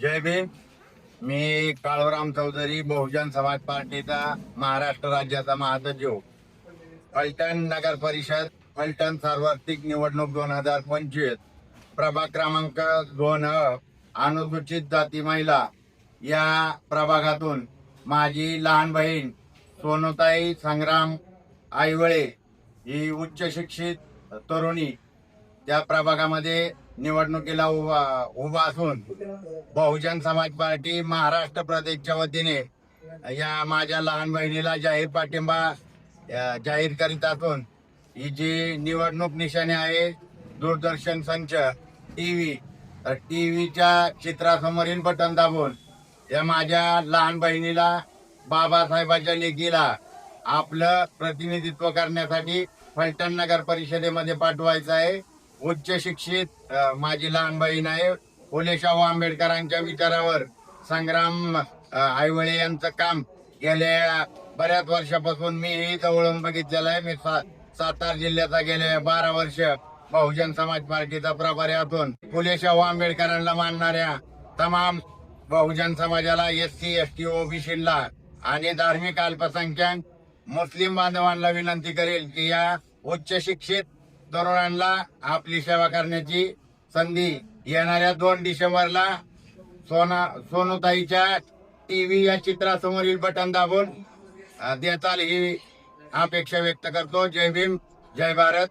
जय भीम. मी काळवराम चौधरी बहुजन समाज पार्टीचा महाराष्ट्र राज्याचा महासचिव. फलटण नगर परिषद फलटण सार्वत्रिक निवडणूक दोन हजार पंचवीस. प्रभाग क्रमांक दोन अनुसूचित जाती महिला. या प्रभागातून माझी लहान बहीण सोनुताई संग्राम आईवळे ही उच्च शिक्षित तरुणी. त्या प्रभागामध्ये निवडणुकीला उभा उभा असून बहुजन समाज पार्टी महाराष्ट्र प्रदेशच्या वतीने या माझ्या लहान बहिणीला जाहीर पाठिंबा जाहीर करीत असून ही जी निवडणूक निशाणी आहे दूरदर्शन संच टी व्ही टी व्हीच्या चित्रासमोरील बटन दाबून या माझ्या लहान बहिणीला बाबासाहेबाच्या लेखीला आपलं प्रतिनिधित्व करण्यासाठी फलटण नगर परिषदेमध्ये पाठवायचं आहे. उच्च शिक्षित माझी लहान बहीण आहे. फुले शाहू आंबेडकरांच्या विचारावर संग्राम आईवळे यांचं काम गेल्या बऱ्याच वर्षापासून मी जवळून बघितलेलं आहे. मी सा- सातारा जिल्ह्याचा गेले बारा वर्ष बहुजन समाज पार्टीचा प्रभारी असून फुले शाहू आंबेडकरांना मानणाऱ्या तमाम बहुजन समाजाला एस सी एस टी ओबीसीला आणि धार्मिक अल्पसंख्याक मुस्लिम बांधवांना विनंती करेल की या उच्च शिक्षित तरुणांना आपली सेवा करण्याची संधी येणाऱ्या दोन डिसेंबरला सोना सोनूताईच्या टीव्ही या चित्रासमोरील बटन दाबून देताल ही अपेक्षा व्यक्त करतो. जय भीम जय भारत.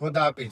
खुदा हाफिज.